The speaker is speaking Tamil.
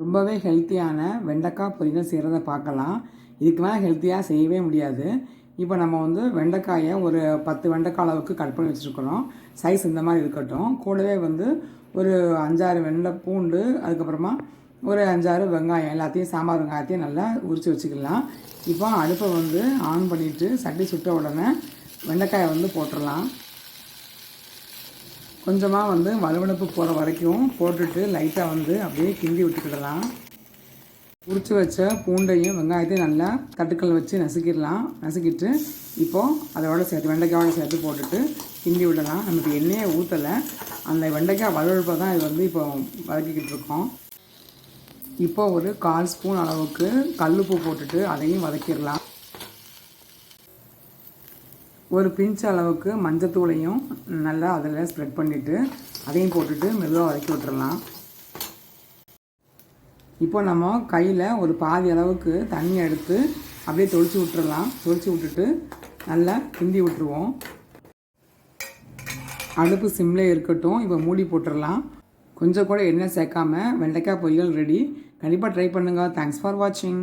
ரொம்பவே ஹெல்த்தியான வெண்டைக்காய் பொரியல் செய்கிறத பார்க்கலாம். இதுக்கு மேலே ஹெல்த்தியாக செய்யவே முடியாது. இப்போ நம்ம வந்து வெண்டைக்காயை ஒரு பத்து வெண்டைக்காய் அளவுக்கு கட் பண்ணி வச்சுருக்கிறோம். சைஸ் இந்த மாதிரி இருக்கட்டும். கூடவே வந்து ஒரு அஞ்சாறு வெண்டை பூண்டு அதுக்கப்புறமா ஒரு அஞ்சாறு வெங்காயம் எல்லாத்தையும் சாம்பார் வெங்காயத்தையும் நல்லா உரித்து வச்சுக்கலாம். இப்போ அடுப்பை வந்து ஆன் பண்ணிவிட்டு சட்டி சுட்ட உடனே வெண்டைக்காயை வந்து போட்டுடலாம் கொஞ்சமாக வந்து வலுவழுப்பு போகிற வரைக்கும் போட்டுட்டு லைட்டாக வந்து அப்படியே கிண்டி விட்டுக்கிடலாம். உரிச்சு வச்ச பூண்டையும் வெங்காயத்தையும் நல்லா தட்டுக்கல் வச்சு நசுக்கிடலாம். நசுக்கிட்டு இப்போது அதோட சேர்த்து வெண்டைக்காயோட சேர்த்து போட்டுட்டு கிண்டி விடலாம். நமக்கு எண்ணெயை ஊற்றலை அந்த வெண்டைக்காய் வலுவழுப்பை தான் இது வந்து இப்போ வதக்கிக்கிட்டு இருக்கோம். இப்போ ஒரு கால் ஸ்பூன் அளவுக்கு கல்லுப்பு போட்டுட்டு அதையும் வதக்கிடலாம். ஒரு பிஞ்ச் அளவுக்கு மஞ்சத்தூளையும் நல்லா அதில் ஸ்ப்ரெட் பண்ணிவிட்டு அதையும் போட்டுட்டு மெதுவாக வதக்கி விட்டுறலாம். இப்போ நம்ம கையில் ஒரு பாதி அளவுக்கு தண்ணி எடுத்து அப்படியே தொளிச்சு விட்டுறலாம். தொளிச்சு விட்டுட்டு நல்லா கிண்டி விட்டுருவோம். அடுப்பு சிம்லே இருக்கட்டும் இப்போ மூடி போட்டுடலாம் கொஞ்சம் கூட எண்ணெய் சேர்க்காம வெண்டைக்காய் பொரியல் ரெடி. கண்டிப்பாக ட்ரை பண்ணுங்கள் தேங்க்ஸ் ஃபார் வாட்சிங்